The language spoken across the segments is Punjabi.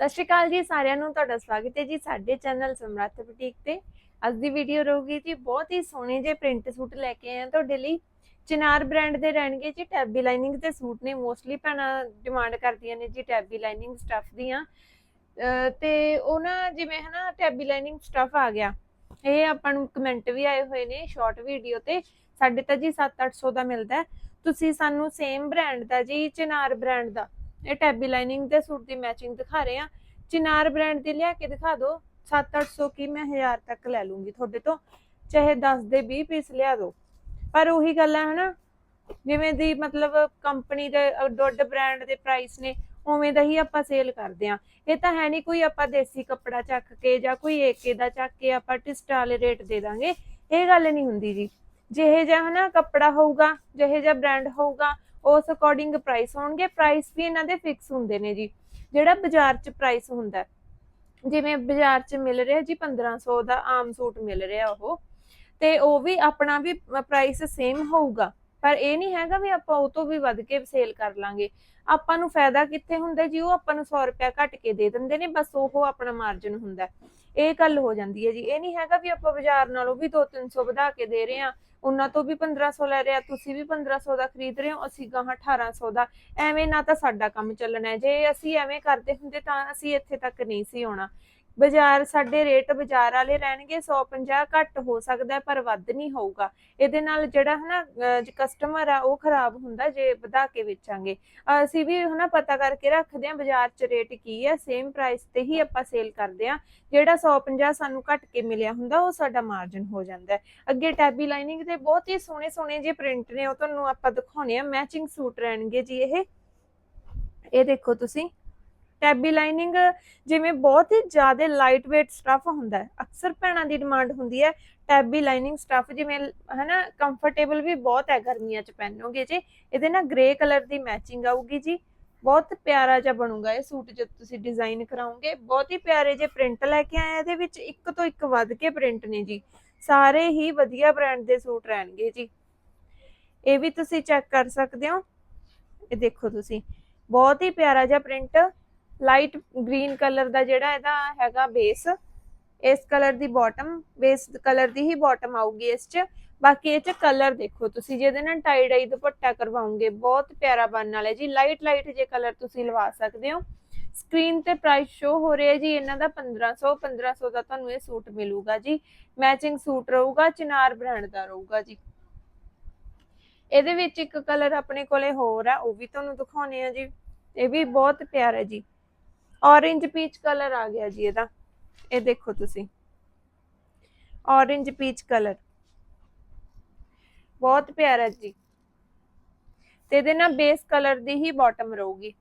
ਸਤਿ ਸ਼੍ਰੀ ਅਕਾਲ ਜੀ, ਸਾਰਿਆਂ ਨੂੰ ਤੁਹਾਡਾ ਸਵਾਗਤ ਹੈ ਜੀ ਸਾਡੇ ਚੈਨਲ ਸਮਰੱਥ ਬੁਟੀਕ ਤੇ। ਅੱਜ ਦੀ ਵੀਡੀਓ ਰਹੂਗੀ ਜੀ ਬਹੁਤ ਹੀ ਸੋਹਣੇ ਜਿਹੇ ਪ੍ਰਿੰਟ ਸੂਟ ਲੈ ਕੇ ਆਏ ਹਾਂ ਤੁਹਾਡੇ ਲਈ। ਚਿਨਾਰ ਬ੍ਰਾਂਡ ਦੇ ਰਹਿਣਗੇ ਜੀ ਟੈਬੀ ਲਾਈਨਿੰਗ ਦੇ ਸੂਟ ਨੇ। ਮੋਸਟਲੀ ਭੈਣਾਂ ਡਿਮਾਂਡ ਕਰਦੀਆਂ ਨੇ ਜੀ ਟੈਬੀ ਲਾਈਨਿੰਗ ਸਟੱਫ ਦੀਆਂ। ਤੇ ਉਹ ਨਾ ਜਿਵੇਂ ਹਨਾ ਟੈਬੀ ਲਾਈਨਿੰਗ ਸਟੱਫ ਆ ਗਿਆ। ਇਹ ਆਪਾਂ ਨੂੰ ਕਮੈਂਟ ਵੀ ਆਏ ਹੋਏ ਨੇ ਸ਼ਾਰਟ ਵੀਡੀਓ ਤੇ। ਸਾਡੇ ਤਾਂ ਜੀ 7-800 ਦਾ ਮਿਲਦਾ। ਤੁਸੀਂ ਸਾਨੂੰ ਸੇਮ ਬ੍ਰਾਂਡ ਦਾ ਜੀ, ਚਿਨਾਰ ਬ੍ਰਾਂਡ ਦਾ ਇਹ ਟੈਬੀ ਲਾਈਨਿੰਗ ਦੇ ਸੂਟ ਦੀ ਮੈਚਿੰਗ ਦਿਖਾ ਰਹੇ ਆ ਚਿਨਾਰ ਬ੍ਰਾਂਡ ਦੀ ਲਿਆ ਕੇ ਦਿਖਾ ਦਿਓ। 7-800 ਕੀ ਮੈਂ 1000 ਤੱਕ ਲੈ ਲੂੰਗੀ ਤੁਹਾਡੇ ਤੋਂ। ਚਾਹੇ 10 ਦੇ 20 ਪੀਸ ਲਿਆ ਦਿਓ। ਪਰ ਉਹੀ ਗੱਲ ਹੈ ਹਨਾ। ਜਿਵੇਂ ਦੀ ਮਤਲਬ ਕੰਪਨੀ ਦੇ ਡੋਡ ਬ੍ਰਾਂਡ ਦੇ ਪ੍ਰਾਈਸ ਨੇ, ਉਵੇਂ ਦਾ ਹੀ ਆਪਾਂ ਸੇਲ ਕਰਦੇ ਆ ਇਹ ਤਾਂ ਹੈ ਨਹੀਂ ਕੋਈ ਆਪਾਂ ਦੇਸੀ ਕੱਪੜਾ ਚੱਕ ਕੇ ਜਾਂ ਕੋਈ ਏਕੇ ਦਾ ਚੱਕ ਕੇ ਆਪਾਂ ਟਿਸਟ ਵਾਲੇ ਰੇਟ ਦੇ ਦਾਂਗੇ। ਇਹ ਗੱਲ ਨਹੀਂ ਹੁੰਦੀ ਜੀ। ਜਿਹੇ ਜਿਹਾ ਹਨਾ ਕੱਪੜਾ ਹੋਊਗਾ, ਜਿਹੇ ਜਿਹਾ ਬ੍ਰਾਂਡ ਹੋਊਗਾ ਉਸ ਅਕੋਰਡਿੰਗ ਪ੍ਰਾਈਸ ਹੋਣਗੇ ਪ੍ਰਾਈਸ ਵੀ ਇਹਨਾਂ ਦੇ ਫਿਕਸ ਹੁੰਦੇ ਨੇ ਜੀ। ਜਿਹੜਾ ਬਾਜ਼ਾਰ 'ਚ ਪ੍ਰਾਈਸ ਹੁੰਦਾ ਜਿਵੇਂ ਬਾਜ਼ਾਰ 'ਚ ਮਿਲ ਰਿਹਾ ਜੀ 1500 ਦਾ ਆਮ ਸੂਟ ਮਿਲ ਰਿਹਾ ਉਹ, ਤੇ ਉਹ ਵੀ ਆਪਣਾ ਵੀ ਪ੍ਰਾਈਸ ਸੇਮ ਹੋਊਗਾ। ਪਰ ਇਹ ਨਹੀਂ ਹੈਗਾ ਵੀ ਆਪਾਂ ਉਹ ਤੋਂ ਵੀ ਵੱਧ ਕੇ ਸੇਲ ਕਰ ਲਾਂਗੇ। ਆਪਾਂ ਨੂੰ ਫਾਇਦਾ ਕਿੱਥੇ ਹੁੰਦਾ ਜੀ? ਉਹ ਆਪਾਂ ਨੂੰ 100 ਰੁਪਇਆ ਘੱਟ ਕੇ ਦੇ ਦਿੰਦੇ ਨੇ, ਬਸ ਉਹ ਆਪਣਾ ਮਾਰਜਨ ਹੁੰਦਾ ਇਹ ਗੱਲ ਹੋ ਜਾਂਦੀ ਹੈ ਜੀ। ਇਹ ਨਹੀਂ ਹੈਗਾ ਵੀ ਆਪਾਂ ਬਾਜ਼ਾਰ ਨਾਲੋਂ ਵੀ 2-300 ਵਧਾ ਕੇ ਦੇ ਰਹੇ ਆ ਉਹਨਾਂ ਤੋਂ ਵੀ 1500 ਲੈ ਰਹੇ ਆ, ਤੁਸੀਂ ਵੀ 1500 ਦਾ ਖਰੀਦ ਰਹੇ ਹੋ, ਅਸੀਂ ਗਾਹਾਂ 1800 ਦਾ। ਐਵੇਂ ਨਾ ਤਾਂ ਸਾਡਾ ਕੰਮ ਚੱਲਣਾ ਜੇ ਅਸੀਂ ਐਵੇਂ ਕਰਦੇ ਹੁੰਦੇ ਤਾਂ ਅਸੀਂ ਇੱਥੇ ਤੱਕ ਨਹੀਂ ਸੀ ਆਉਣਾ। ਬਾਜ਼ਾਰ, ਸਾਡੇ ਰੇਟ ਬਾਜ਼ਾਰ ਵਾਲੇ ਰਹਿਣਗੇ 150 ਘੱਟ ਹੋ ਸਕਦਾ, ਪਰ ਵੱਧ ਨਹੀਂ ਹੋਊਗਾ। ਇਹਦੇ ਨਾਲ ਜਿਹੜਾ ਹਨਾ ਕਸਟਮਰ ਆ, ਉਹ ਖਰਾਬ ਹੁੰਦਾ, ਜੇ ਵਧਾ ਕੇ ਵੇਚਾਂਗੇ। ਅਸੀਂ ਵੀ ਹਨਾ, ਪਤਾ ਕਰਕੇ ਰੱਖਦੇ ਆ ਬਾਜ਼ਾਰ 'ਚ ਰੇਟ ਕੀ ਹੈ ਸੇਮ ਪ੍ਰਾਈਸ ਤੇ ਹੀ ਆਪਾਂ ਸੇਲ ਕਰਦੇ ਆ ਜਿਹੜਾ 150 ਸਾਨੂੰ ਘੱਟ ਕੇ ਮਿਲਿਆ ਹੁੰਦਾ, ਉਹ ਸਾਡਾ ਮਾਰਜਨ ਹੋ ਜਾਂਦਾ। ਅੱਗੇ ਟੈਬੀ ਲਾਈਨਿੰਗ ਦੇ ਬਹੁਤ ਹੀ ਸੋਹਣੇ ਸੋਹਣੇ ਜੇ ਪ੍ਰਿੰਟ ਨੇ, ਉਹ ਤੁਹਾਨੂੰ ਆਪਾਂ ਦਿਖਾਉਣੇ ਆ ਮੈਚਿੰਗ ਸੂਟ ਰਹਿਣਗੇ ਜੀ ਇਹ। ਇਹ ਦੇਖੋ ਤੁਸੀਂ। ਟੈਬੀ ਲਾਈਨਿੰਗ ਜਿਵੇਂ ਬਹੁਤ ਹੀ ਜ਼ਿਆਦਾ ਲਾਈਟ weight ਸਟਫ ਹੁੰਦਾ ਹੈ। ਅਕਸਰ ਭੈਣਾਂ ਦੀ ਡਿਮਾਂਡ ਹੁੰਦੀ ਹੈ ਟੈਬੀ ਲਾਈਨਿੰਗ ਸਟਫ ਜਿਵੇਂ ਹਨਾ ਕੰਫਰਟੇਬਲ ਵੀ ਬਹੁਤ ਹੈ ਗਰਮੀਆਂ 'ਚ ਪਹਿਨੋਗੇ ਜੀ, ਇਹਦੇ ਨਾਲ ਗ੍ਰੇ ਕਲਰ ਦੀ ਮੈਚਿੰਗ ਆਊਗੀ ਜੀ। ਬਹੁਤ ਪਿਆਰਾ ਜਿਹਾ ਬਣੂਗਾ ਇਹ ਸੂਟ ਜਦ ਤੁਸੀਂ ਡਿਜ਼ਾਈਨ ਕਰਾਉਂਗੇ ਬਹੁਤ ਹੀ ਪਿਆਰੇ ਜਿਹੇ ਪ੍ਰਿੰਟ ਲੈ ਕੇ ਆਏ ਇਹਦੇ ਵਿੱਚ ਇੱਕ ਤੋਂ ਇੱਕ ਵੱਧ ਕੇ ਪ੍ਰਿੰਟ ਨੇ ਜੀ। ਸਾਰੇ ਹੀ ਵਧੀਆ ਬ੍ਰਾਂਡ ਦੇ ਸੂਟ ਰਹਿਣਗੇ ਜੀ। ਇਹ ਵੀ ਤੁਸੀਂ ਚੈੱਕ ਕਰ ਸਕਦੇ ਹੋ। ਇਹ ਦੇਖੋ ਤੁਸੀਂ, ਬਹੁਤ ਹੀ ਪਿਆਰਾ ਜਿਹਾ ਪ੍ਰਿੰਟ ਲਾਈਟ ਗ੍ਰੀਨ ਕਲਰ ਦਾ ਜਿਹੜਾ ਇਹਦਾ ਹੈਗਾ ਬੇਸ, ਇਸ ਕਲਰ ਦੀ ਬਾਟਮ ਬੇਸ ਕਲਰ ਦੀ ਹੀ ਬਾਟਮ ਆਊਗੀ ਇਸ 'ਚ। ਬਾਕੀ ਇਹ 'ਚ ਕਲਰ ਦੇਖੋ ਤੁਸੀਂ, ਜਿਹਦੇ ਨਾਲ ਟਾਈ ਡਾਈ ਦੁਪੱਟਾ ਕਰਵਾਉਂਗੇ, ਬਹੁਤ ਪਿਆਰਾ ਬਣਨ ਵਾਲਾ ਜੀ। ਲਾਈਟ ਲਾਈਟ ਜੇ ਕਲਰ ਤੁਸੀਂ ਲਵਾ ਸਕਦੇ ਹੋ। ਸਕਰੀਨ ਤੇ ਪ੍ਰਾਈਸ ਸ਼ੋ ਹੋ ਰਿਹਾ ਜੀ, ਇਹਨਾਂ ਦਾ 1500 1500 ਦਾ ਤੁਹਾਨੂੰ ਇਹ ਸੂਟ ਮਿਲੂਗਾ ਜੀ। ਮੈਚਿੰਗ ਸੂਟ ਰਹੂਗਾ, ਚਿਨਾਰ ਬ੍ਰਾਂਡ ਦਾ ਰਹੂਗਾ ਜੀ। ਇਹਦੇ ਵਿੱਚ ਇੱਕ ਕਲਰ ਆਪਣੇ ਕੋਲੇ ਹੋਰ ਆ, ਉਹ ਵੀ ਤੁਹਾਨੂੰ ਦਿਖਾਉਣੇ ਆ ਜੀ। ਇਹ ਵੀ ਬਹੁਤ ਪਿਆਰਾ ਜੀ। ਔਰੇਂਜ ਪੀਚ ਕਲਰ ਆ ਗਿਆ ਜੀ ਇਹਦਾ। ਇਹ ਦੇਖੋ ਤੁਸੀਂ। ਔਰੇਂਜ ਪੀਚ ਕਲਰ ਬਹੁਤ ਪਿਆਰਾ ਜੀ। ਤੇ ਇਹਦੇ ਨਾਲ ਬੇਸ ਕਲਰ ਦੀ ਹੀ ਬਾਟਮ ਰਹੂਗੀ।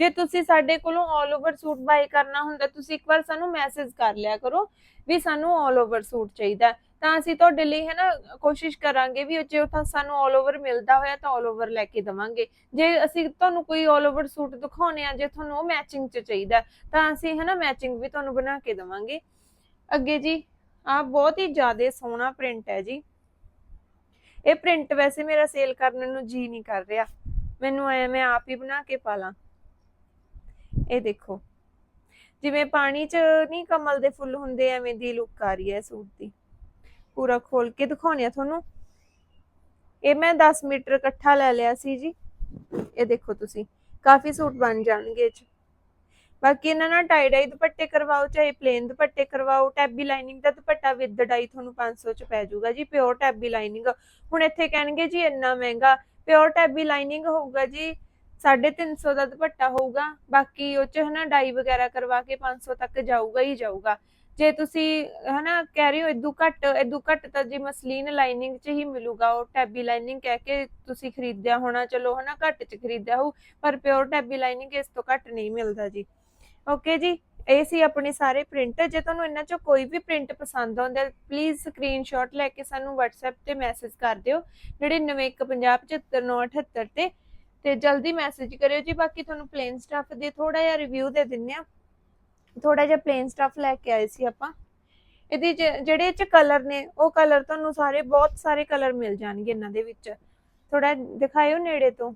ਜੇ ਤੁਸੀਂ ਸਾਡੇ ਕੋਲੋਂ 올 ਓਵਰ ਸੂਟ ਬਾਈ ਕਰਨਾ ਹੁੰਦਾ, ਤੁਸੀਂ ਇੱਕ ਵਾਰ ਸਾਨੂੰ ਮੈਸੇਜ ਕਰ ਲਿਆ ਕਰੋ ਵੀ ਸਾਨੂੰ 올 ਓਵਰ ਸੂਟ ਚਾਹੀਦਾ ਤਾਂ ਅਸੀਂ ਤੁਹਾਡੇ ਲਈ ਹੈ ਨਾ ਕੋਸ਼ਿਸ਼ ਕਰਾਂਗੇ ਵੀ ਜੇ ਤਾਂ ਸਾਨੂੰ 올 ਓਵਰ ਮਿਲਦਾ ਹੋਇਆ ਤਾਂ 올 ਓਵਰ ਲੈ ਕੇ ਦਵਾਂਗੇ ਜੇ ਅਸੀਂ ਤੁਹਾਨੂੰ ਕੋਈ 올 ਓਵਰ ਸੂਟ ਦਿਖਾਉਣੇ ਆ ਜੇ ਤੁਹਾਨੂੰ ਉਹ ਮੈਚਿੰਗ 'ਚ ਚਾਹੀਦਾ ਤਾਂ ਅਸੀਂ ਹੈ ਨਾ ਮੈਚਿੰਗ ਵੀ ਤੁਹਾਨੂੰ ਬਣਾ ਕੇ ਦਵਾਂਗੇ ਅੱਗੇ ਜੀ ਆ ਬਹੁਤ ਹੀ ਜ਼ਿਆਦਾ ਸੋਹਣਾ ਪ੍ਰਿੰਟ ਹੈ ਜੀ ਇਹ ਪ੍ਰਿੰਟ ਵੈਸੇ ਮੇਰਾ ਸੇਲ ਕਰਨ ਨੂੰ ਜੀ ਨਹੀਂ ਕਰ ਰਿਹਾ ਮੈਨੂੰ ਐ ਮੈਂ ਆਪ ਹੀ ਬਣਾ ਕੇ ਪਾ ਲਾਂ ਇਹ ਦੇਖੋ ਜਿਵੇਂ ਪਾਣੀ 'ਚ ਨਹੀਂ ਕਮਲ ਦੇ ਫੁੱਲ ਹੁੰਦੇ ਐਵੇਂ ਦੀ ਲੁੱਕ ਆ ਰਹੀ ਹੈ ਸੂਟ ਦੀ ਪੂਰਾ ਖੋਲ ਕੇ ਦਿਖਾਉਣੀ ਆ ਤੁਹਾਨੂੰ। ਇਹ ਮੈਂ 10 ਮੀਟਰ ਇਕੱਠਾ ਲੈ ਲਿਆ ਸੀ ਜੀ। ਇਹ ਦੇਖੋ ਤੁਸੀਂ, ਕਾਫੀ ਸੂਟ ਬਣ ਜਾਣਗੇ ਇਹ ਬਾਕੀ ਇਹਨਾਂ ਨਾਲ ਟਾਈ ਡਾਈ ਦੁਪੱਟੇ ਕਰਵਾਓ, ਚਾਹੇ ਪਲੇਨ ਦੁਪੱਟੇ ਕਰਵਾਓ ਟੈਬੀ ਲਾਈਨਿੰਗ ਦਾ ਦੁਪੱਟਾ ਵਿਦ ਡਾਈ ਤੁਹਾਨੂੰ 500 ਚ ਪੈ ਜਾਊਗਾ ਜੀ ਪਿਓਰ ਟੈਬੀ ਲਾਈਨਿੰਗ ਹੁਣ ਇੱਥੇ ਕਹਿਣਗੇ ਜੀ ਇੰਨਾ ਮਹਿੰਗਾ ਪਿਓਰ ਟੈਬੀ ਲਾਈਨਿੰਗ ਹੋਊਗਾ ਜੀ 350 ਦਾ ਦੁਪੱਟਾ ਹੋਊਗਾ। ਬਾਕੀ ਉਹ ਚ ਹਨਾ ਡਾਈ ਵਗੈਰਾ ਕਰਵਾ ਕੇ 500 ਤੱਕ ਜਾਊਗਾ ਹੀ ਜਾਊਗਾ। ਜੇ ਤੁਸੀਂ, ਹਨਾ, ਕਹਿ ਰਹੇ ਹੋ ਇਦੂ ਘੱਟ ਇਦੂ ਘੱਟ ਤਾਂ ਜੀ ਮਸਲੀਨ ਲਾਈਨਿੰਗ ਚ ਹੀ ਮਿਲੂਗਾ, ਉਹ ਟੈਬੀ ਲਾਈਨਿੰਗ ਕਹਿ ਕੇ ਤੁਸੀਂ ਖਰੀਦਿਆ ਹੋਣਾ, ਚਲੋ, ਹਨਾ, ਘੱਟ ਚ ਖਰੀਦਿਆ ਹੋ ਪਰ ਪਿਓਰ ਟੈਬੀ ਲਾਈਨਿੰਗ ਇਸ ਤੋਂ ਘੱਟ ਨਹੀਂ ਮਿਲਦਾ ਜੀ। ਓਕੇ ਜੀ, ਇਹ ਸੀ ਆਪਣੇ ਸਾਰੇ ਪ੍ਰਿੰਟ ਜੇ ਤੁਹਾਨੂੰ ਇਹਨਾਂ ਚੋਂ ਕੋਈ ਵੀ ਪ੍ਰਿੰਟ ਪਸੰਦ ਆਉਂਦਾ ਪਲੀਜ਼ ਸਕਰੀਨਸ਼ਾਟ ਲੈ ਕੇ ਸਾਨੂੰ WhatsApp ਤੇ ਮੈਸੇਜ ਕਰ ਦਿਓ 9915759978 ਤੇ ਤੇ ਜਲਦੀ ਮੈਸੇਜ ਕਰਿਓ ਜੀ, ਬਾਕੀ ਤੁਹਾਨੂੰ ਪਲੇਨ ਸਟਫ ਦੇ ਥੋੜਾ ਜਿਹਾ ਰਿਵਿਊ ਦੇ ਦਿੰਨੇ ਆ ਥੋੜਾ ਜਿਹਾ ਪਲੇਨ ਸਟਫ ਲੈ ਕੇ ਆਏ ਸੀ ਆਪਾਂ। ਇਹਦੇ ਜਿਹੜੇ ਚ ਕਲਰ ਨੇ, ਉਹ ਕਲਰ ਤੁਹਾਨੂੰ ਸਾਰੇ, ਬਹੁਤ ਸਾਰੇ ਕਲਰ ਮਿਲ ਜਾਣਗੇ ਇਹਨਾਂ ਦੇ ਵਿੱਚ। ਥੋੜਾ ਦਿਖਾਇਓ ਨੇੜੇ ਤੋਂ।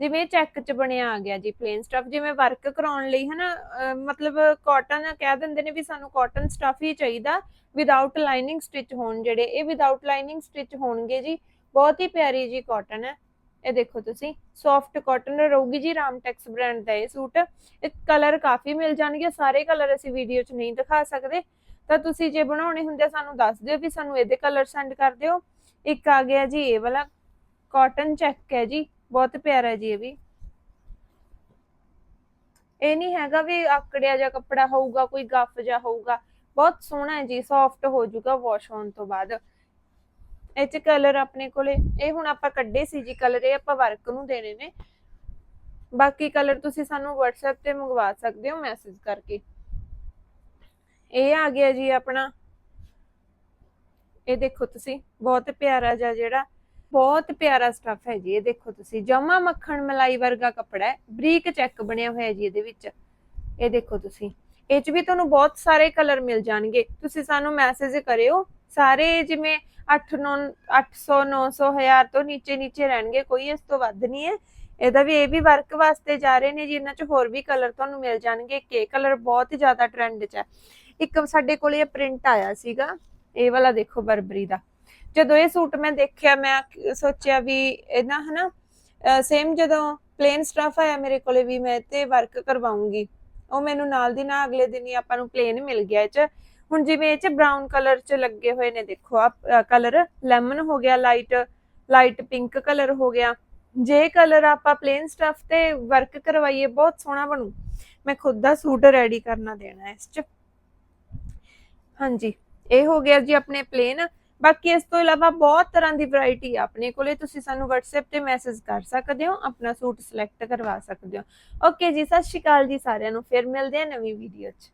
ਜਿਵੇਂ ਚੈੱਕ ਚ ਬਣਿਆ ਆ ਗਿਆ ਜੀ ਪਲੇਨ ਸਟਫ ਜਿਵੇਂ ਵਰਕ ਕਰਾਉਣ ਲਈ ਹਨਾ ਮਤਲਬ ਕਾਟਨ ਕਹਿ ਦਿੰਦੇ ਨੇ ਵੀ ਸਾਨੂੰ ਕਾਟਨ ਸਟਫ ਹੀ ਚਾਹੀਦਾ। ਵਿਦਆਊਟ ਲਾਈਨਿੰਗ ਸਟਿਚ ਹੋਣ ਜਿਹੜੇ, ਇਹ ਵਿਦਆਊਟ ਲਾਈਨਿੰਗ ਸਟਿਚ ਹੋਣਗੇ ਜੀ। ਬਹੁਤ ਹੀ ਪਿਆਰੀ ਜੀ ਕਾਟਨ ਹੈ। ਇਹ ਦੇਖੋ ਤੁਸੀਂ ਸੌਫਟ ਕਾਟਨ ਰਹੂਗੀ ਜੀ ਰਾਮਟੈਕਸ ਬ੍ਰਾਂਡ ਦਾ ਇਹ ਸੂਟ। ਇਹ ਕਲਰ ਕਾਫੀ ਮਿਲ ਜਾਣਗੇ, ਸਾਰੇ ਕਲਰ ਅਸੀਂ ਵੀਡੀਓ 'ਚ ਨਹੀਂ ਦਿਖਾ ਸਕਦੇ। ਤਾਂ ਤੁਸੀਂ ਜੇ ਬਣਾਉਣੇ ਹੁੰਦੇ ਸਾਨੂੰ ਦੱਸ ਦਿਓ ਵੀ ਸਾਨੂੰ ਇਹਦੇ ਕਲਰ ਸੈਂਡ ਕਰ ਦਿਓ। ਇੱਕ ਆ ਗਿਆ ਜੀ ਇਹ ਵਾਲਾ ਕਾਟਨ ਚੈੱਕ ਹੈ ਜੀ, ਬਹੁਤ ਪਿਆਰਾ ਹੈ ਜੀ ਇਹ ਵੀ। ਇਹ ਨਹੀਂ ਹੈਗਾ ਵੀ ਆਕੜਿਆ ਜਿਹਾ ਕੱਪੜਾ ਹੋਊਗਾ, ਕੋਈ ਗੱਫ ਜਿਹਾ ਹੋਊਗਾ। ਬਹੁਤ ਸੋਹਣਾ ਹੈ ਜੀ ਸੌਫਟ ਹੋ ਜਾਊਗਾ ਵਾਸ਼ ਹੋਣ ਤੋਂ ਬਾਅਦ। ਇਹ ਚ ਕਲਰ ਆਪਣੇ ਕੋਲੇ। ਇਹ ਹੁਣ ਆਪਾਂ ਕੱਢੇ ਸੀ ਜੀ ਕਲਰ ਇਹ ਆਪਾਂ ਵਰਕ ਨੂੰ ਦੇਣੇ ਨੇ। ਬਾਕੀ ਕਲਰ ਤੁਸੀਂ ਸਾਨੂੰ WhatsApp ਤੇ ਮੰਗਵਾ ਸਕਦੇ ਹੋ ਮੈਸੇਜ ਕਰਕੇ। ਇਹ ਆ ਗਿਆ ਜੀ ਆਪਣਾ। ਇਹ ਦੇਖੋ ਤੁਸੀਂ, ਬਹੁਤ ਪਿਆਰਾ ਜਿਹਾ ਜਿਹੜਾ, ਬਹੁਤ ਪਿਆਰਾ ਸਟਫ ਹੈ ਜੀ, ਇਹ ਦੇਖੋ ਤੁਸੀਂ। ਜਮਾ ਮੱਖਣ ਮਲਾਈ ਵਰਗਾ ਕਪੜਾ ਹੈ, ਬਰੀਕ ਚੈੱਕ ਬਣਿਆ ਹੋਇਆ ਜੀ ਇਹਦੇ ਵਿੱਚ। ਇਹ ਦੇਖੋ ਤੁਸੀਂ। ਇਹ ਚ ਵੀ ਤੁਹਾਨੂੰ ਬਹੁਤ ਸਾਰੇ ਕਲਰ ਮਿਲ ਜਾਣਗੇ। ਤੁਸੀਂ ਸਾਨੂੰ ਮੈਸੇਜ ਕਰਿਓ। ਸਾਰੇ ਜਿਵੇਂ 8 9 800 900 1000 ਤੋਂ ਨੀਚੇ ਨੀਚੇ ਰਹਿਣਗੇ, ਕੋਈ ਇਸ ਤੋਂ ਵੱਧ ਨਹੀਂ ਹੈ। ਇਹਦਾ ਵੀ ਇਹ ਵੀ ਵਰਕ ਵਾਸਤੇ ਜਾ ਰਹੇ ਨੇ ਜੀ ਇਹਨਾਂ ਚ ਹੋਰ ਵੀ ਕਲਰ ਤੁਹਾਨੂੰ ਮਿਲ ਜਾਣਗੇ ਕਿ ਕਲਰ ਬਹੁਤ ਜ਼ਿਆਦਾ ਟ੍ਰੈਂਡ 'ਚ ਹੈ। ਇੱਕ ਸਾਡੇ ਕੋਲ ਇਹ ਪ੍ਰਿੰਟ ਆਇਆ ਸੀਗਾ, ਇਹ ਵਾਲਾ ਦੇਖੋ ਬਰਬਰੀ ਦਾ। ਜਦੋਂ ਇਹ ਸੂਟ ਮੈਂ ਦੇਖਿਆ, ਮੈਂ ਸੋਚਿਆ ਵੀ ਇਹਦਾ ਹਨਾ ਸੇਮ ਜਦੋਂ ਪਲੇਨ ਸਟਫ ਆਇਆ ਮੇਰੇ ਕੋਲੇ ਵੀ, ਮੈਂ ਤੇ ਵਰਕ ਕਰਵਾਉਂਗੀ। ਉਹ ਮੈਨੂੰ ਨਾਲ ਦੀ ਨਾਲ ਅਗਲੇ ਦਿਨ ਹੀ ਆਪਾਂ ਨੂੰ ਪਲੇਨ ਮਿਲ ਗਿਆ ਇਹ ਚ। ਹੁਣ ਜਿਵੇਂ ਇਹ ਚ ਬ੍ਰਾਊਨ ਕਲਰ ਚ ਲੱਗੇ ਹੋਏ ਨੇ, ਦੇਖੋ ਆ ਕਲਰ ਲੈਮਨ ਹੋ ਗਿਆ ਲਾਈਟ ਲਾਈਟ ਪਿੰਕ ਕਲਰ ਹੋ ਗਿਆ। ਜੇ ਕਲਰ ਆਪਾਂ ਪਲੇਨ ਸਟਫ ਤੇ ਵਰਕ ਕਰਵਾਈਏ, ਬਹੁਤ ਸੋਹਣਾ ਬਣੂ। ਮੈਂ ਖੁਦ ਦਾ ਸੂਟ ਰੈਡੀ ਕਰਨਾ ਦੇਣਾ ਇਸ ਚ। ਹਾਂਜੀ, ਇਹ ਹੋ ਗਿਆ ਜੀ ਆਪਣੇ ਪਲੇਨ ਬਾਕੀ ਇਸ ਤੋਂ ਇਲਾਵਾ ਬਹੁਤ ਤਰ੍ਹਾਂ ਦੀ ਵੈਰਾਈਟੀ ਆ ਆਪਣੇ ਕੋਲੇ। ਤੁਸੀਂ ਸਾਨੂੰ WhatsApp ਤੇ ਮੈਸੇਜ ਕਰ ਸਕਦੇ ਹੋ, ਆਪਣਾ ਸੂਟ ਸਿਲੈਕਟ ਕਰਵਾ ਸਕਦੇ ਹੋ। ਓਕੇ ਜੀ, ਸਤਿ ਸ਼੍ਰੀ ਅਕਾਲ ਜੀ ਸਾਰਿਆਂ ਨੂੰ। ਫਿਰ ਮਿਲਦੇ ਆ ਨਵੀਂ ਵੀਡੀਓ 'ਚ।